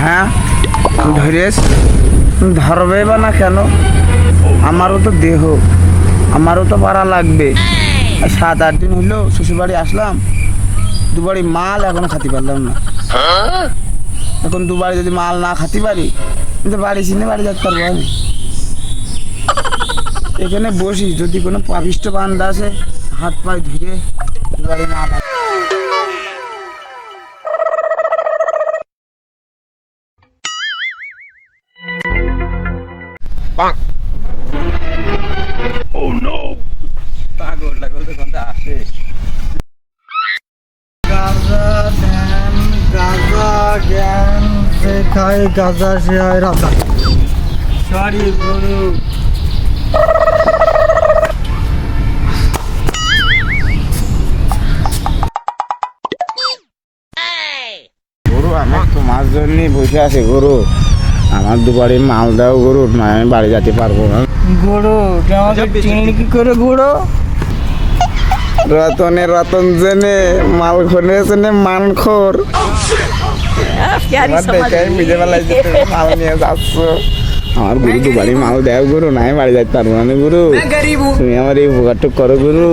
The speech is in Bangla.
হ্যাঁ? ধরেস ধরবে বা না কেন? আমারও তো দেহ। আমারও তো পাড়া লাগবে। সাত আট দিন হইল শ্বশুরবাড়ি আসলাম। দুবারি মাল এখনও খাতে পারলাম না। এখন দুবারে যদি মাল না খাতে পারি কিন্তু বাড়ি চিনে বাড়ি যেতে পারব আমি এখানে বসি, যদি কোনো পাপিষ্ট বান্ধা আছে হাত পায়ে ধুয়ে দুবারে মাল আনতে গাঁজা ধ্যান গাঁজা জ্ঞান যে খায় গাঁজা সে হয় রাজা। সরি গুরু। গরু আমি তোমার জন্যই বসে আছি গরু। আমার দুবারে মালদাও গরুর না আমি বাড়ি যেতে পারব না। গরু আমাকে চিনি কি করে গুঁড়ো রতনে রতন জেনে মাল খনে জেনে মান খোর। মাল নিয়ে যাচ্ছ। আমার গুরু তো মাল দেয় গুরু নাই বাড়ি যাইতে পারব না গুরু। তুমি আমার এই উপকারটুক করো গুরু।